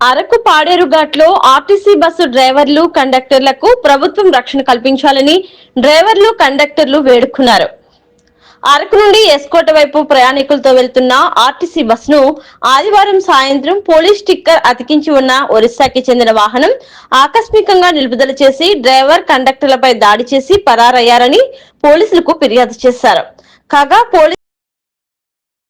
అరకు పాడేరు ఘాట్లో RTC bus డ్రైవర్లు కండక్టర్లకు ప్రభుత్వం రక్షణ కల్పించాలని డ్రైవర్లు కండక్టర్లు వేడుకున్నారు. అరకు నుండి ఎస్కోట వైపు ప్రయాణికులతో వెళ్తున్న ఆర్టీసీ బస్సును ఆదివారం సాయంత్రం పోలీస్ స్టిక్కర్ అతికించి ఉన్న ఒరిస్సాకి చెందిన వాహనం ఆకస్మికంగా నిలుపుదల చేసి డ్రైవర్ కండక్టర్లపై దాడి చేసి పరారయ్యారని పోలీసులకు ఫిర్యాదు చేశారు. కాగా పోలీసు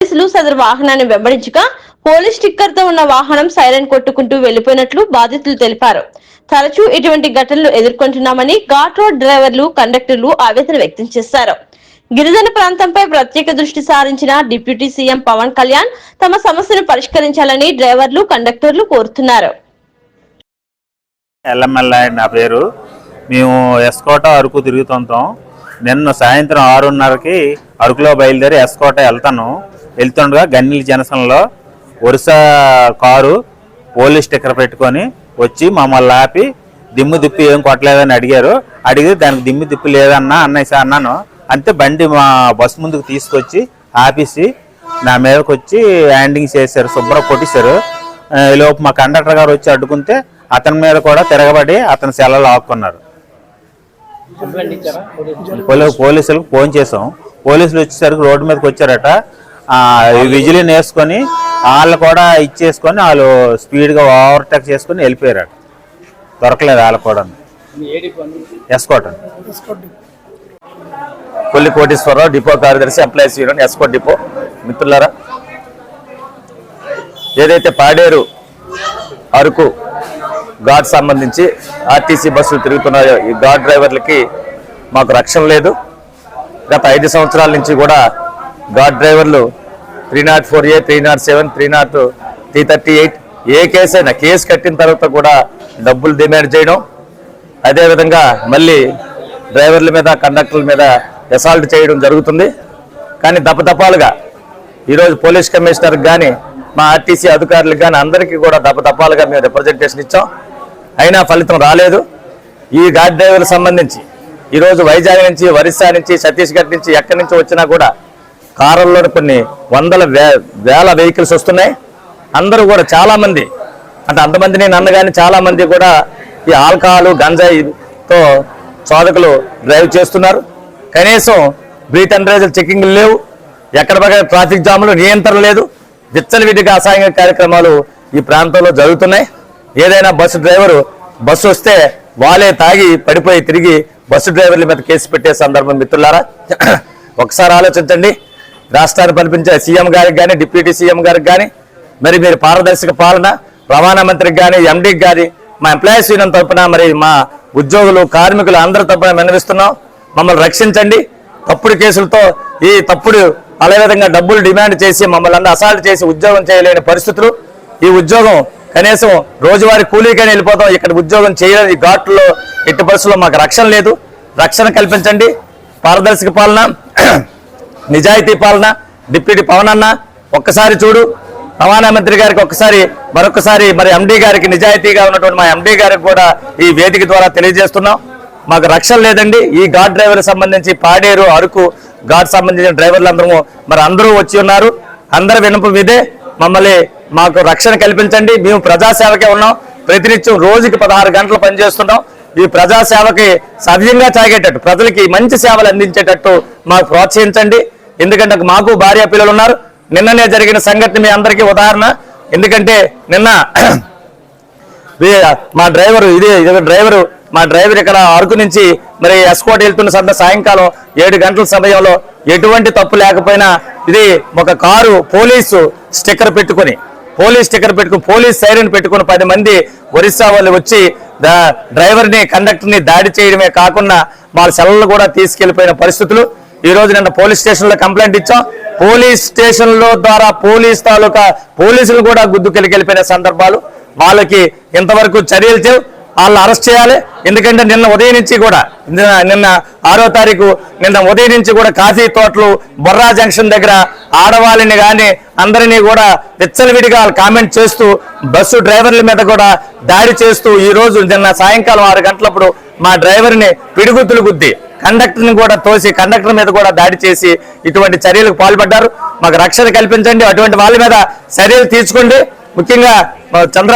పోలీసులు సదరు వాహనాన్ని వెంబడించగా పోలీస్ స్టిక్కర్తో ఉన్న వాహనం సైరన్ కొట్టుకుంటూ వెళ్ళిపోయినట్లు బాధితులు తెలిపారు. తరచూ ఇటువంటి ఘటనలు ఎదుర్కొంటున్నామని ఘాట్ రోడ్ డ్రైవర్లు కండక్టర్లు ఆవేదన వ్యక్తం చేశారు. గిరిజన ప్రాంతంపై ప్రత్యేక దృష్టి సారించిన డిప్యూటీ సీఎం పవన్ కళ్యాణ్ తమ సమస్యను పరిష్కరించాలని డ్రైవర్లు కండక్టర్లు కోరుతున్నారు. ఎల్ఎంఎల్ఐ నా పేరు. మేము ఎస్కోట అరకు తిరుగుతుంటాం. నిన్న సాయంత్రం ఆరున్నరకి అరకులో బయలుదేరి ఎస్కోట వెళ్తాను. వెళ్తుండగా గన్నీల జనసంలో ఒరిస్సా కారు పోలీస్ స్టిక్కర్ పెట్టుకొని వచ్చి మమ్మల్ని ఆపి దిమ్ము దిప్పి ఏం కొట్టలేదని అడిగారు. అడిగి దానికి దిమ్ము దిప్పి లేదన్నా అన్నయ్య సార్ అన్నాను. అంతే బండి మా బస్సు ముందుకు తీసుకొచ్చి ఆపేసి నా మీదకి వచ్చి హ్యాండింగ్ చేశారు శుభ్రం కొట్టేశారు. ఆ, ఈ లోపు మా కండక్టర్ గారు వచ్చి అడ్డుకుంటే అతని మీద కూడా తిరగబడి అతని సెలవులు ఆపుకున్నారు. పోలీ- పోలీసులకు ఫోన్ చేసాం పోలీసులు వచ్చేసరికి రోడ్డు మీదకి వచ్చారట. విజిలిని వేసుకొని వాళ్ళు కూడా ఇచ్చేసుకొని వాళ్ళు స్పీడ్గా ఓవర్టేక్ చేసుకొని వెళ్ళిపోయారట. దొరకలేదు వాళ్ళు కూడా. ఎస్కోటన్ కొల్లి కోటేశ్వరరావు డిపో కార్యదర్శి ఎంప్లాయీస్ యూనియన్ ఎస్కో డిపో. మిత్రులారా ఏదైతే పాడేరు అరకు ఘాట్ సంబంధించి ఆర్టీసీ బస్సులు తిరుగుతున్నాయో ఈ ఘాట్ డ్రైవర్లకి మాకు రక్షణ లేదు. గత ఐదు సంవత్సరాల నుంచి కూడా ఘాట్ డ్రైవర్లు three not four A three not seven three not three thirty eight A case అయినా కేసు కట్టిన తర్వాత కూడా డబ్బులు డిమాండ్ చేయడం. అదేవిధంగా మళ్ళీ డ్రైవర్ల మీద కండక్టర్ల మీద అసాల్ట్ చేయడం జరుగుతుంది. కానీ దపదపాలుగా ఈరోజు పోలీస్ కమిషనర్కి కానీ మా ఆర్టీసీ అధికారులకు కానీ అందరికీ కూడా దపదపాలుగా మేము రిప్రజెంటేషన్ ఇచ్చాం. అయినా ఫలితం రాలేదు. ఈ గాడ్ డ్రైవర్లకు సంబంధించి ఈరోజు వైజాగ్ నుంచి ఒరిస్సా నుంచి ఛత్తీస్గఢ్ నుంచి ఎక్కడి నుంచి వచ్చినా కూడా కారుల్లో కొన్ని వందల వే- వేల వెహికల్స్ వస్తున్నాయి. అందరూ కూడా చాలామంది అంటే అంతమంది నేను అన్నగానే చాలామంది కూడా ఈ ఆల్కహాల్ గంజాయితో చోదకులు డ్రైవ్ చేస్తున్నారు. కనీసం బ్రీత్ అండ్ రైజర్ చెకింగ్ లేవు. ఎక్కడ ట్రాఫిక్ జాములు నియంత్రణ లేదు. విచ్చలవిడిగా అసహాయంగా కార్యక్రమాలు ఈ ప్రాంతంలో జరుగుతున్నాయి. ఏదైనా బస్సు డ్రైవరు బస్సు వస్తే వాళ్ళే తాగి పడిపోయి తిరిగి బస్సు డ్రైవర్ల మీద కేసు పెట్టే సందర్భం మిత్రులారా. ఒకసారి ఆలోచించండి. రాష్ట్రాన్ని పంపించే సీఎం గారికి కానీ డిప్యూటీ సీఎం గారికి కానీ మరి మీరు పారదర్శక పాలన రవాణా మంత్రికి కానీ ఎండీకి కానీ మా ఎంప్లాయీస్ యూనియన్ తరపున మరి మా ఉద్యోగులు కార్మికులు అందరి తప్పున విన్నవిస్తున్నాం. మమ్మల్ని రక్షించండి. తప్పుడు కేసులతో ఈ తప్పుడు అదేవిధంగా డబ్బులు డిమాండ్ చేసి మమ్మల్ని అందరూ అసాల్ట్ చేసి ఉద్యోగం చేయలేని పరిస్థితులు. ఈ ఉద్యోగం కనీసం రోజువారీ కూలీకైనా వెళ్ళిపోతాం. ఇక్కడ ఉద్యోగం చేయలేని ఘాట్లో ఎట్టి పరిస్థితుల్లో మాకు రక్షణ లేదు. రక్షణ కల్పించండి. పారదర్శక పాలన. నిజాయితీ పాలన డిప్యూటీ పవన్ అన్న ఒక్కసారి చూడు. రవాణా మంత్రి గారికి ఒక్కసారి మరొకసారి మరి ఎండీ గారికి నిజాయితీగా ఉన్నటువంటి మా ఎండీ గారికి కూడా ఈ వేదిక ద్వారా తెలియజేస్తున్నాం. మాకు రక్షణ లేదండి. ఈ గాడ్ డ్రైవర్ సంబంధించి పాడేరు అరకు గాడ్ సంబంధించిన డ్రైవర్లందరూ మరి అందరూ వచ్చి ఉన్నారు. అందరి వినపం ఇదే. మమ్మల్ని మాకు రక్షణ కల్పించండి. మేము ప్రజాసేవకే ఉన్నాం. ప్రతినిత్యం రోజుకి పదహారు గంటలు పనిచేస్తున్నాం. ఈ ప్రజాసేవకి సవ్యంగా తాగేటట్టు ప్రజలకి మంచి సేవలు అందించేటట్టు మాకు ప్రోత్సహించండి. ఎందుకంటే మాకు భార్య పిల్లలు ఉన్నారు నిన్ననే జరిగిన సంఘటన మీ అందరికీ ఉదాహరణ. ఎందుకంటే నిన్న మా డ్రైవరు ఇది ఇది డ్రైవరు మా డ్రైవర్ ఇక్కడ అరకు నుంచి మరి ఎస్కోట్ వెళ్తున్న సంద సాయంకాలం ఏడు గంటల సమయంలో ఎటువంటి తప్పు లేకపోయినా ఇది ఒక కారు పోలీసు స్టిక్కర్ పెట్టుకొని పోలీస్ స్టిక్కర్ పెట్టుకుని పోలీస్ సైరన్ పెట్టుకుని పది మంది ఒరిస్సా వాళ్ళు వచ్చి డ్రైవర్ని కండక్టర్ని దాడి చేయడమే కాకుండా వాళ్ళ సెలవులు కూడా తీసుకెళ్ళిపోయిన పరిస్థితులు. ఈ రోజు నిన్న పోలీస్ స్టేషన్లో కంప్లైంట్ ఇచ్చాం. పోలీస్ స్టేషన్లో ద్వారా పోలీస్ తాలూకా పోలీసులు కూడా గుద్దుకెళ్ళికెళ్ళిపోయిన సందర్భాలు. వాళ్ళకి ఇంతవరకు చర్యలు వాళ్ళు అరెస్ట్ చేయాలి. ఎందుకంటే నిన్న ఉదయం నుంచి కూడా నిన్న- నిన్న ఆరో తారీఖు నిన్న ఉదయం నుంచి కూడా కాఫీ తోటలు బొర్రా జంక్షన్ దగ్గర ఆడవాళ్ళని కానీ అందరినీ కూడా విచ్చలవిడిగా వాళ్ళు కామెంట్ చేస్తూ బస్సు డ్రైవర్ల మీద కూడా దాడి చేస్తూ ఈ రోజు నిన్న సాయంకాలం ఆరు గంటలప్పుడు మా డ్రైవర్ని పిడిగుద్దులు గుద్ది కండక్టర్ని కూడా తోసి కండక్టర్ మీద కూడా దాడి చేసి ఇటువంటి చర్యలకు పాల్పడ్డారు. మాకు రక్షణ కల్పించండి అటువంటి వాళ్ళ మీద చర్యలు తీసుకోండి. ముఖ్యంగా చంద్ర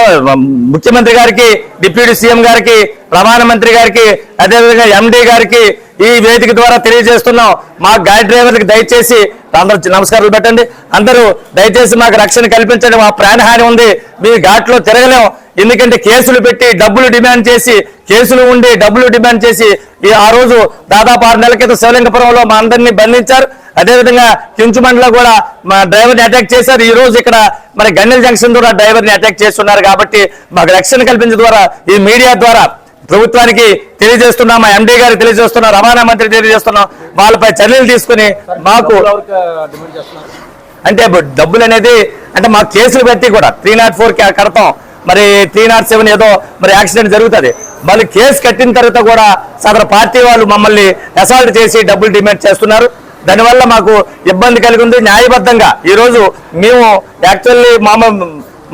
ముఖ్యమంత్రి గారికి డిప్యూటీ సీఎం గారికి ప్రధానమంత్రి గారికి అదేవిధంగా ఎండి గారికి ఈ వేదిక ద్వారా తెలియజేస్తున్నాం. మా గాడి డ్రైవర్లకు దయచేసి అందరూ నమస్కారాలు పెట్టండి. అందరూ దయచేసి మాకు రక్షణ కల్పించండి. మా ప్రాణహాని ఉంది. మీ ఘాట్లో తిరగలేం. ఎందుకంటే కేసులు పెట్టి డబ్బులు డిమాండ్ చేసి కేసులు ఉండి డబ్బులు డిమాండ్ చేసి ఈ ఆ రోజు దాదాపు ఆరు నెలల క్రితం శివలింగపురంలో మా అందరినీ బంధించారు. అదేవిధంగా కించుమండలో కూడా మా డ్రైవర్ని అటాక్ చేశారు. ఈ రోజు ఇక్కడ మరి గన్నెల జంక్షన్ ద్వారా డ్రైవర్ని అటాక్ చేస్తున్నారు కాబట్టి మాకు రక్షణ కల్పించడం ద్వారా ఈ మీడియా ద్వారా ప్రభుత్వానికి తెలియజేస్తున్నాం మా ఎండీ గారికి తెలియజేస్తున్నాం రవాణా మంత్రి తెలియజేస్తున్నాం వాళ్ళపై చర్యలు తీసుకుని మాకు అంటే డబ్బులు అనేది అంటే మాకు కేసులు పెట్టి కూడా త్రీ నాట్ ఫోర్ కడతాం. మరి త్రీ నాట్ సెవెన్ ఏదో మరి యాక్సిడెంట్ జరుగుతుంది. మళ్ళీ కేసు కట్టిన తర్వాత కూడా సదరు పార్టీ వాళ్ళు మమ్మల్ని అసాల్ట్ చేసి డబ్బులు డిమాండ్ చేస్తున్నారు. దానివల్ల మాకు ఇబ్బంది కలిగి ఉంది. న్యాయబద్ధంగా ఈరోజు మేము యాక్చువల్లీ మామ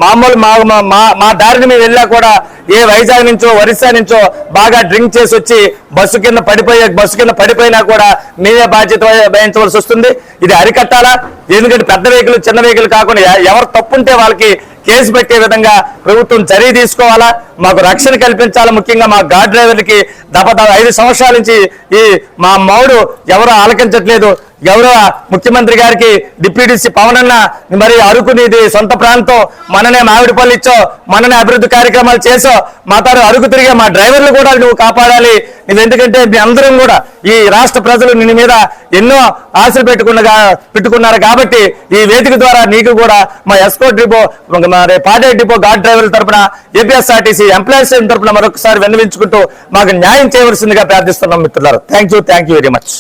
మామూలు మా మా- మా దారిని మేము వెళ్ళా కూడా ఏ వైజాగ్ నుంచో ఒరిస్సా నుంచో బాగా డ్రింక్ చేసి వచ్చి బస్సు కింద పడిపోయే బస్సు కింద పడిపోయినా కూడా మీరే బాధ్యత వహించవలసి వస్తుంది. ఇది అరికట్టాలా? ఎందుకంటే పెద్ద వెహికల్ చిన్న వెహికల్ కాకుండా ఎవరు తప్పుంటే వాళ్ళకి కేసు పెట్టే విధంగా ప్రభుత్వం చర్య తీసుకోవాలా? మాకు రక్షణ కల్పించాలా ముఖ్యంగా మా గాడ్ డ్రైవర్లకి? దప ఐదు సంవత్సరాల నుంచి ఈ మా మౌడు ఎవరు ఆలకించట్లేదు. గౌరవ ముఖ్యమంత్రి గారికి డిప్యూటీ పవన్ అన్న మరి అరకునిది సొంత ప్రాంతం మననే మామిడిపల్లి ఇచ్చో మననే అభివృద్ధి కార్యక్రమాలు చేసో మా తాను అరుకు తిరిగే మా డ్రైవర్లు కూడా నువ్వు కాపాడాలి. నువ్వు ఎందుకంటే మీ అందరం కూడా ఈ రాష్ట్ర ప్రజలు నీ మీద ఎన్నో ఆశలు పెట్టుకున్న పెట్టుకున్నారు కాబట్టి ఈ వేదిక ద్వారా నీకు కూడా మా ఎస్కో డిపో మరి పాడే డిపో గాడ్ డ్రైవర్ల తరపున ఏపీఎస్ఆర్టీసీ ఎంప్లాయీస్ తరపున మరొకసారి విన్నవించుకుంటూ మాకు న్యాయం చేయవలసిందిగా ప్రార్థిస్తున్నాం మిత్రులారు. Thank you thank you very much